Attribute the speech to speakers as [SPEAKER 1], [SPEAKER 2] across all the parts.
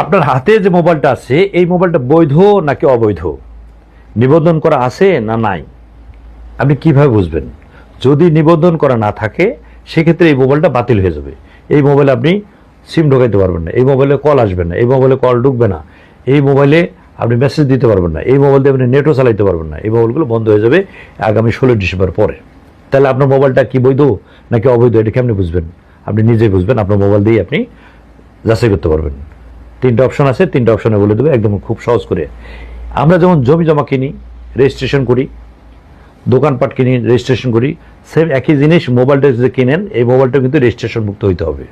[SPEAKER 1] আপনার হাতে যে মোবাইলটা আছে, এই মোবাইলটা বৈধ নাকি অবৈধ? নিবন্ধন করা আছে না নাই? আপনি কীভাবে বুঝবেন? যদি নিবন্ধন করা না থাকে, সেক্ষেত্রে এই মোবাইলটা বাতিল হয়ে যাবে। এই মোবাইলে আপনি সিম ঢোকাইতে পারবেন না। এই মোবাইলে কল আসবে না। এই মোবাইলে কল ঢুকবে না। এই মোবাইলে আপনি মেসেজ দিতে পারবেন না। এই মোবাইল দিয়ে আপনি নেটও চালাইতে পারবেন না। এই মোবাইলগুলো বন্ধ হয়ে যাবে আগামী ষোলোই ডিসেম্বর পরে। তাহলে আপনার মোবাইলটা কি বৈধ নাকি অবৈধ, এটা কেমনি বুঝবেন? আপনি নিজেই বুঝবেন। আপনার মোবাইল দিয়ে আপনি যাচাই করতে পারবেন। তিনটা অপশন আছে, তিনটা অপশনে বলে দেবে, একদম খুব সহজ করে। আমরা যেমন জমি জমা কিনি রেজিস্ট্রেশন করি, দোকানপাট কিনি রেজিস্ট্রেশন করি সেম একই জিনিস মোবাইলটা যদি কিনেন, এই মোবাইলটা কিন্তু রেজিস্ট্রেশন মুক্ত হইতে হবে।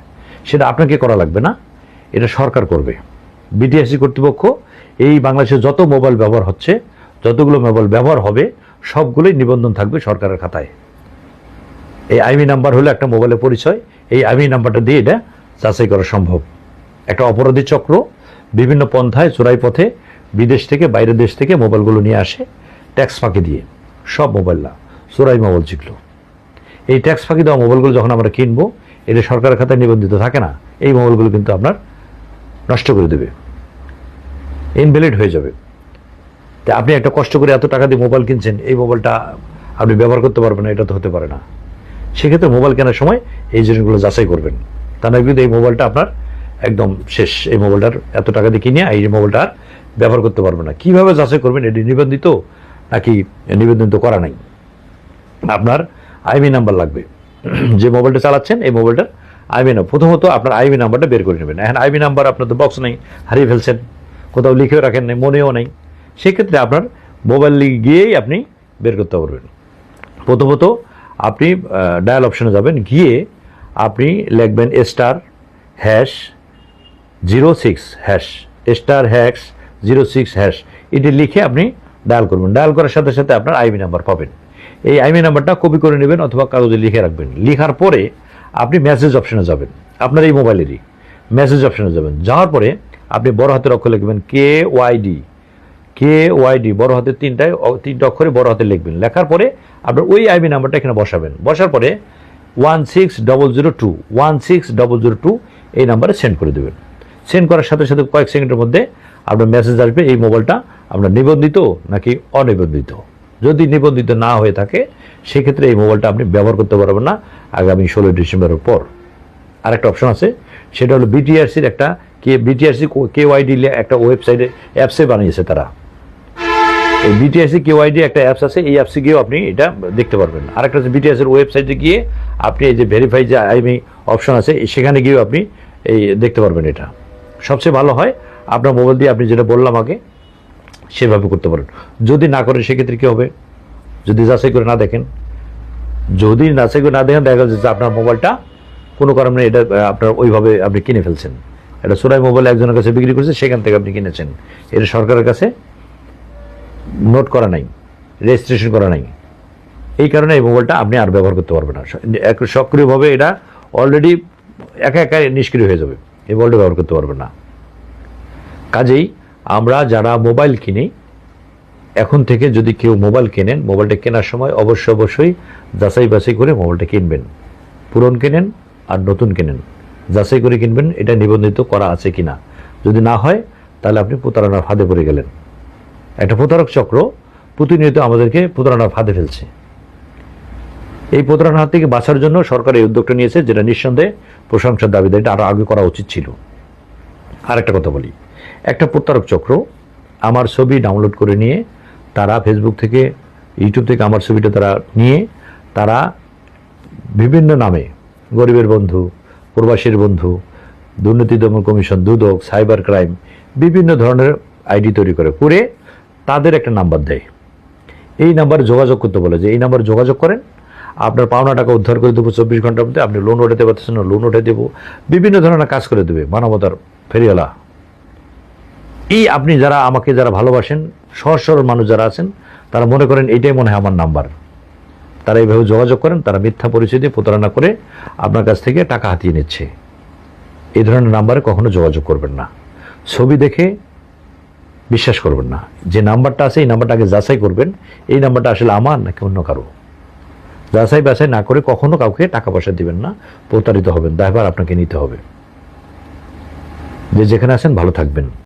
[SPEAKER 1] সেটা আপনাকে করা লাগবে না, এটা সরকার করবে। বিটিএসসি কর্তৃপক্ষ এই বাংলাদেশে যত মোবাইল ব্যবহার হচ্ছে, যতগুলো মোবাইল ব্যবহার হবে, সবগুলোই নিবন্ধন থাকবে সরকারের খাতায়। এই আইমি নাম্বার হলো একটা মোবাইলের পরিচয়, এই আইমি নাম্বারটা দিয়ে এটা যাচাই করা সম্ভব। একটা অপরাধী চক্র, বিভিন্ন পন্থায়, চোরাই পথে, বিদেশ থেকে, বাইরের দেশ থেকে মোবাইলগুলো নিয়ে আসে ট্যাক্স ফাঁকি দিয়ে। সব মোবাইল না, চোরাই মোবাইল যেগুলো এই ট্যাক্স ফাঁকি দেওয়া মোবাইলগুলো যখন আমরা কিনবো এটা সরকারের খাতায় নিবন্ধিত থাকে না, এই মোবাইলগুলো কিন্তু আপনার নষ্ট করে দেবে। ইনভ্যালিড হয়ে যাবে। তা আপনি একটা কষ্ট করে এত টাকা দিয়ে মোবাইল কিনছেন, এই মোবাইলটা আপনি ব্যবহার করতে পারবেন না, এটা তো হতে পারে না। সেক্ষেত্রে মোবাইল কেনার সময় এই জিনিসগুলো যাচাই করবেন। তা নয় কিন্তু এই মোবাইলটা আপনার একদম শেষ। এই মোবাইলটার এত টাকা দিয়ে কিনে এই মোবাইলটা আর ব্যবহার করতে পারবেন না। কীভাবে যাচাই করবেন? এটি নিবন্ধিত নাকি নিবন্ধিত করা নাই? আপনার আইমি নাম্বার লাগবে। যে মোবাইলটা চালাচ্ছেন, এই মোবাইলটার আইমি নাম্বার। প্রথমত আপনার আইমি নাম্বারটা বের করে নেবেন। এখন আইমি নাম্বার আপনার তো বক্স নেই, হারিয়ে ফেলছেন, কোথাও লিখেও রাখেন নাই, মনেও নেই। সেক্ষেত্রে আপনার মোবাইল গিয়েই আপনি বের করতে পারবেন। প্রথমত আপনি ডায়াল অপশনে যাবেন। গিয়ে আপনি লিখবেন star hash zero six hash, star hash, zero six hash. এটি লিখে আপনি ডায়াল করবেন। ডায়াল করার সাথে সাথে আপনার আইবি নাম্বার পাবেন। এই আইবি নাম্বারটা কপি করে নেবেন অথবা কাগজে লিখে রাখবেন। লেখার পরে আপনি মেসেজ অপশনে যাবেন। আপনার এই মোবাইলেরই মেসেজ অপশনে যাবেন। যাওয়ার পরে আপনি বড় হাতের অক্ষর লিখবেন কে ওয়াইডি কে ওয়াইডি বড় হাতের তিনটায় তিনটা অক্ষরে বড় হাতে লিখবেন। লেখার পরে আপনার ওই আইবি নাম্বারটা এখানে বসাবেন। বসার পরে one six double zero two, one six double zero two এই নাম্বারে সেন্ড করে দেবেন। সেন্ড করার সাথে সাথে কয়েক সেকেন্ডের মধ্যে আপনার মেসেজ আসবে, এই মোবাইলটা আপনার নিবন্ধিত নাকি অনিবন্ধিত। যদি নিবন্ধিত না হয়ে থাকে, সেক্ষেত্রে এই মোবাইলটা আপনি ব্যবহার করতে পারবেন না আগামী ষোলোই ডিসেম্বরের পর। আরেকটা অপশন আছে, সেটা হলো বিটিআরসির একটা কে বিটিআরসি কে ওয়াইডি একটা ওয়েবসাইটে অ্যাপসে বানিয়েছে তারা। এই বিটিএসসি কেওয়াইডি একটা অ্যাপস আছে, এই অ্যাপসে গিয়েও আপনি এটা দেখতে পারবেন। আরেকটা হচ্ছে বিটিএসের ওয়েবসাইটে গিয়ে আপনি এই যে ভেরিফাই যে আইমি অপশন আছে, সেখানে গিয়েও আপনি এই দেখতে পারবেন এটা। সবচেয়ে ভালো হয়, আপনার মোবাইল দিয়ে আপনি যেটা বললাম আগে, সেভাবে করতে পারেন। যদি না করেন, সেক্ষেত্রে কী হবে? যদি যাচাই করে না দেখেন, যদি যাচাই করে না দেখেন, দেখা যাচ্ছে আপনার মোবাইলটা কোনো কারণে এটা আপনার ওইভাবে আপনি কিনে ফেলছেন। এটা সোরাই মোবাইল একজনের কাছে বিক্রি করছে, সেখান থেকে আপনি কিনেছেন। এটা সরকারের কাছে নোট করা নাই, রেজিস্ট্রেশন করা নাই। এই কারণে এই মোবাইলটা আপনি আর ব্যবহার করতে পারবেন না। সক্রিয়ভাবে এটা অলরেডি একা একা নিষ্ক্রিয় হয়ে যাবে। এই মোবাইলটা ব্যবহার করতে পারবে না। কাজেই আমরা যারা মোবাইল কিনি, এখন থেকে যদি কেউ মোবাইল কেনেন মোবাইলটা কেনার সময় অবশ্যই অবশ্যই যাচাই বাছাই করে মোবাইলটা কিনবেন। পুরন কেনেন আর নতুন কেনেন। যাচাই করে কিনবেন এটা নিবন্ধিত করা আছে কিনা। যদি না হয়, তাহলে আপনি প্রতারণার ফাঁদে পড়ে গেলেন। একটা প্রতারক চক্র প্রতিনিয়ত আমাদেরকে প্রতারণার ফাঁদে ফেলছে। এই প্রতারণার হাত থেকে বাঁচার জন্য সরকার এই উদ্যোগটা নিয়েছে, যেটা নিঃসন্দেহে প্রশংসার দাবিদার এটা আরও আগে করা উচিত ছিল। আর একটা কথা বলি। একটা প্রতারক চক্র আমার ছবি ডাউনলোড করে নিয়ে, তারা ফেসবুক থেকে ইউটিউব থেকে আমার ছবিটা তারা নিয়ে, তারা বিভিন্ন নামে, গরিবের বন্ধু, প্রবাসীর বন্ধু, দুর্নীতি দমন কমিশন, দুদক, সাইবার ক্রাইম, বিভিন্ন ধরনের আইডি তৈরি করে করে তাদের একটা নাম্বার দেয়। এই নাম্বারে যোগাযোগ করতে বলে যে, এই নাম্বারে যোগাযোগ করেন আপনার পাওনা টাকা উদ্ধার করে দেবো চব্বিশ ঘণ্টার মধ্যে। আপনি লোন ওঠাতে পারতেছেন না লোন উঠে দেবো। বিভিন্ন ধরনের কাজ করে দেবে, মানবতার ফেরিওয়ালা। এই আপনি যারা আমাকে যারা ভালোবাসেন, সহজ সরল মানুষ যারা আছেন, তারা মনে করেন এটাই মনে হয় আমার নাম্বার। তারা এইভাবে যোগাযোগ করেন, তারা মিথ্যা পরিচয় দিয়ে প্রতারণা করে আপনার কাছ থেকে টাকা হাতিয়ে নিচ্ছে। এই ধরনের নাম্বারে কখনো যোগাযোগ করবেন না। ছবি দেখে বিশ্বাস করবেন না। যে নাম্বারটা আছে, এই নাম্বারটা আগে যাচাই করবেন। এই নাম্বারটা আসলে আমার নাকি অন্য কারও? যাচাই বাছাই না করে কখনো কাউকে টাকা পয়সা দিবেন না, প্রতারিত হবেন, দায়ভার আপনাকে নিতে হবে। যে যেখানে আছেন ভালো থাকবেন।